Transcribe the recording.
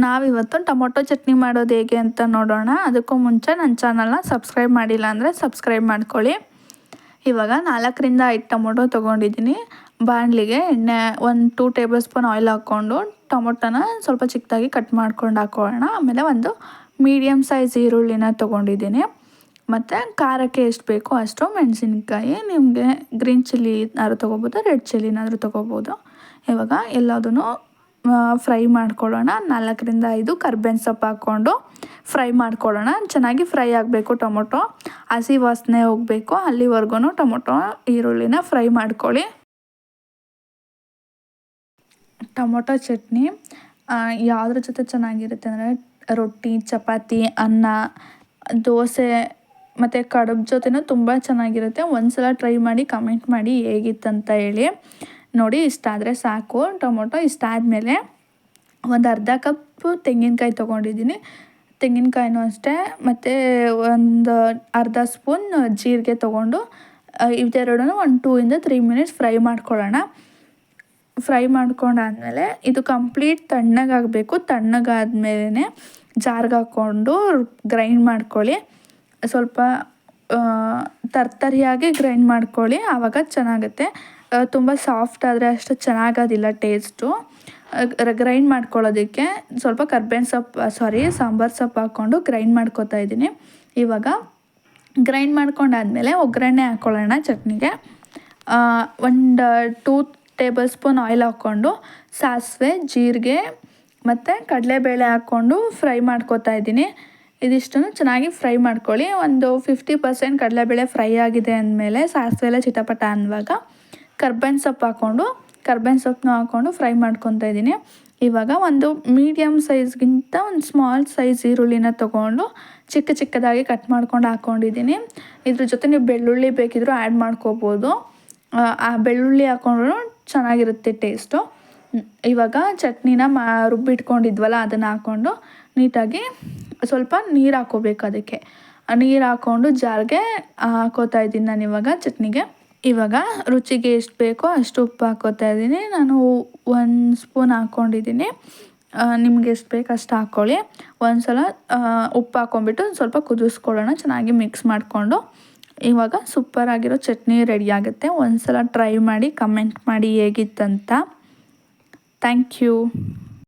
ನಾವಿವತ್ತು ಟೊಮೊಟೊ ಚಟ್ನಿ ಮಾಡೋದು ಹೇಗೆ ಅಂತ ನೋಡೋಣ. ಅದಕ್ಕೂ ಮುಂಚೆ ನನ್ನ ಚಾನಲ್ನ ಸಬ್ಸ್ಕ್ರೈಬ್ ಮಾಡಿಲ್ಲ ಅಂದರೆ ಸಬ್ಸ್ಕ್ರೈಬ್ ಮಾಡ್ಕೊಳ್ಳಿ. ಇವಾಗ ನಾಲ್ಕರಿಂದ ಐದು ಟೊಮೊಟೊ ತೊಗೊಂಡಿದ್ದೀನಿ. ಬಾಣಲಿಗೆ ಎಣ್ಣೆ ಒಂದು ಟೂ ಟೇಬಲ್ ಸ್ಪೂನ್ ಆಯಿಲ್ ಹಾಕ್ಕೊಂಡು ಟೊಮೊಟೊನ ಸ್ವಲ್ಪ ಚಿಕ್ಕದಾಗಿ ಕಟ್ ಮಾಡ್ಕೊಂಡು ಹಾಕೊಳ್ಳೋಣ ಆಮೇಲೆ ಒಂದು ಮೀಡಿಯಮ್ ಸೈಜ್ ಈರುಳ್ಳಿನ ತೊಗೊಂಡಿದ್ದೀನಿ. ಮತ್ತು ಖಾರಕ್ಕೆ ಎಷ್ಟು ಬೇಕೋ ಅಷ್ಟು ಮೆಣಸಿನ್ಕಾಯಿ, ನಿಮಗೆ ಗ್ರೀನ್ ಚಿಲ್ಲಿನಾದ್ರು ತೊಗೋಬೋದು, ರೆಡ್ ಚಿಲ್ಲಿನಾದರೂ ತೊಗೋಬೋದು. ಇವಾಗ ಎಲ್ಲದೂ ಫ್ರೈ ಮಾಡ್ಕೊಳ್ಳೋಣ. ನಾಲ್ಕರಿಂದ ಐದು ಕರ್ಬೇವಿನ ಸೊಪ್ಪು ಹಾಕ್ಕೊಂಡು ಫ್ರೈ ಮಾಡ್ಕೊಳ್ಳೋಣ. ಚೆನ್ನಾಗಿ ಫ್ರೈ ಆಗಬೇಕು ಟೊಮೊಟೊ. ಹಸಿ ವಾಸನೆ ಹೋಗಬೇಕು. ಅಲ್ಲಿವರೆಗೂ ಟೊಮೊಟೊ, ಈರುಳ್ಳಿನ ಫ್ರೈ ಮಾಡ್ಕೊಳ್ಳಿ. ಟೊಮೊಟೊ ಚಟ್ನಿ ಯಾವುದ್ರ ಜೊತೆ ಚೆನ್ನಾಗಿರುತ್ತೆ ಅಂದರೆ ರೊಟ್ಟಿ, ಚಪಾತಿ, ಅನ್ನ, ದೋಸೆ, ಮತ್ತು ಕಡುಬು ಜೊತೆನೂ ತುಂಬ ಚೆನ್ನಾಗಿರುತ್ತೆ. ಒಂದು ಸಲ ಟ್ರೈ ಮಾಡಿ, ಕಮೆಂಟ್ ಮಾಡಿ ಹೇಗಿತ್ತಂತ ಹೇಳಿ. ನೋಡಿ ಇಷ್ಟ ಆದರೆ ಸಾಕು. ಟೊಮೊಟೊ ಇಷ್ಟ ಆದಮೇಲೆ ಒಂದು ಅರ್ಧ ಕಪ್ಪು ತೆಂಗಿನಕಾಯಿ ತೊಗೊಂಡಿದ್ದೀನಿ. ತೆಂಗಿನಕಾಯಿನೂ ಅಷ್ಟೇ, ಮತ್ತು ಒಂದು ಅರ್ಧ ಸ್ಪೂನ್ ಜೀರಿಗೆ ತೊಗೊಂಡು ಇದೆರಡೂ ಒಂದು ಟೂ ಇಂದ ತ್ರೀ ಮಿನಿಟ್ಸ್ ಫ್ರೈ ಮಾಡ್ಕೊಳ್ಳೋಣ. ಫ್ರೈ ಮಾಡ್ಕೊಂಡಾದ್ಮೇಲೆ ಇದು ಕಂಪ್ಲೀಟ್ ತಣ್ಣಗಾಗಬೇಕು. ತಣ್ಣಗಾದ್ಮೇಲೆ ಜಾರ್ಗೆ ಹಾಕ್ಕೊಂಡು ಗ್ರೈಂಡ್ ಮಾಡ್ಕೊಳ್ಳಿ. ಸ್ವಲ್ಪ ತರ್ತರಿಯಾಗಿ ಗ್ರೈಂಡ್ ಮಾಡ್ಕೊಳ್ಳಿ. ಆವಾಗ ಚೆನ್ನಾಗುತ್ತೆ. ತುಂಬ ಸಾಫ್ಟ್ ಆದರೆ ಅಷ್ಟು ಚೆನ್ನಾಗೋದಿಲ್ಲ ಟೇಸ್ಟು ಗ್ರೈಂಡ್ ಮಾಡ್ಕೊಳ್ಳೋದಕ್ಕೆ ಸ್ವಲ್ಪ ಕರ್ಬೇವಿನ ಸೊಪ್ಪು ಸಾರಿ ಸಾಂಬಾರು ಸೊಪ್ಪು ಹಾಕ್ಕೊಂಡು ಗ್ರೈಂಡ್ ಮಾಡ್ಕೊತಾ ಇದ್ದೀನಿ. ಇವಾಗ ಗ್ರೈಂಡ್ ಮಾಡ್ಕೊಂಡಾದಮೇಲೆ ಒಗ್ಗರಣೆ ಹಾಕ್ಕೊಳ್ಳೋಣ ಚಟ್ನಿಗೆ. ಒಂದು ಟೂ ಟೇಬಲ್ ಸ್ಪೂನ್ ಆಯಿಲ್ ಹಾಕ್ಕೊಂಡು ಸಾಸಿವೆ, ಜೀರಿಗೆ ಮತ್ತು ಕಡಲೆಬೇಳೆ ಹಾಕ್ಕೊಂಡು ಫ್ರೈ ಮಾಡ್ಕೊತಾ ಇದ್ದೀನಿ. ಇದಿಷ್ಟನ್ನು ಚೆನ್ನಾಗಿ ಫ್ರೈ ಮಾಡ್ಕೊಳ್ಳಿ. ಒಂದು ಫಿಫ್ಟಿ ಪರ್ಸೆಂಟ್ ಕಡಲೆಬೇಳೆ ಫ್ರೈ ಆಗಿದೆ ಅಂದಮೇಲೆ ಸಾಸಿವೆ ಎಲ್ಲ ಚಿಟಪಟ ಅನ್ನುವಾಗ ಕರ್ಬೇವಿನ ಸೊಪ್ಪು ಹಾಕ್ಕೊಂಡು, ಕರ್ಬೇವಿನ ಸೊಪ್ಪನ್ನು ಹಾಕ್ಕೊಂಡು ಫ್ರೈ ಮಾಡ್ಕೊತಾ ಇದ್ದೀನಿ. ಇವಾಗ ಒಂದು ಮೀಡಿಯಮ್ ಸೈಜ್ಗಿಂತ ಒಂದು ಸ್ಮಾಲ್ ಸೈಜ್ ಈರುಳ್ಳಿನ ತೊಗೊಂಡು ಚಿಕ್ಕ ಚಿಕ್ಕದಾಗಿ ಕಟ್ ಮಾಡ್ಕೊಂಡು ಹಾಕ್ಕೊಂಡಿದ್ದೀನಿ. ಇದ್ರ ಜೊತೆ ನೀವು ಬೆಳ್ಳುಳ್ಳಿ ಬೇಕಿದ್ರೂ ಆ್ಯಡ್ ಮಾಡ್ಕೋಬೋದು. ಆ ಬೆಳ್ಳುಳ್ಳಿ ಹಾಕ್ಕೊಂಡ್ರು ಚೆನ್ನಾಗಿರುತ್ತೆ ಟೇಸ್ಟು. ಇವಾಗ ಚಟ್ನಿನ ಮಾ, ರುಬ್ಬಿಟ್ಕೊಂಡಿದ್ವಲ್ಲ, ಅದನ್ನು ಹಾಕ್ಕೊಂಡು ನೀಟಾಗಿ ಸ್ವಲ್ಪ ನೀರು ಹಾಕೋಬೇಕು ಅದಕ್ಕೆ. ನೀರು ಹಾಕ್ಕೊಂಡು ಜಾರ್ಗೆ ಹಾಕೋತಾ ಇದ್ದೀನಿ ನಾನು ಇವಾಗ ಚಟ್ನಿಗೆ. ಇವಾಗ ರುಚಿಗೆ ಎಷ್ಟು ಬೇಕೋ ಅಷ್ಟು ಉಪ್ಪು ಹಾಕೋತಾ ಇದ್ದೀನಿ. ನಾನು ಒಂದು ಸ್ಪೂನ್ ಹಾಕ್ಕೊಂಡಿದ್ದೀನಿ ನಿಮ್ಗೆ ಎಷ್ಟು ಬೇಕು ಅಷ್ಟು ಹಾಕ್ಕೊಳ್ಳಿ ಒಂದು ಸಲ ಉಪ್ಪು ಹಾಕ್ಕೊಂಬಿಟ್ಟು ಸ್ವಲ್ಪ ಕುದಿಸ್ಕೊಳ್ಳೋಣ, ಚೆನ್ನಾಗಿ ಮಿಕ್ಸ್ ಮಾಡಿಕೊಂಡು. ಇವಾಗ ಸೂಪರಾಗಿರೋ ಚಟ್ನಿ ರೆಡಿ ಆಗುತ್ತೆ. ಒಂದು ಸಲ ಟ್ರೈ ಮಾಡಿ ಕಮೆಂಟ್ ಮಾಡಿ ಹೇಗಿತ್ತಂತ. Thank you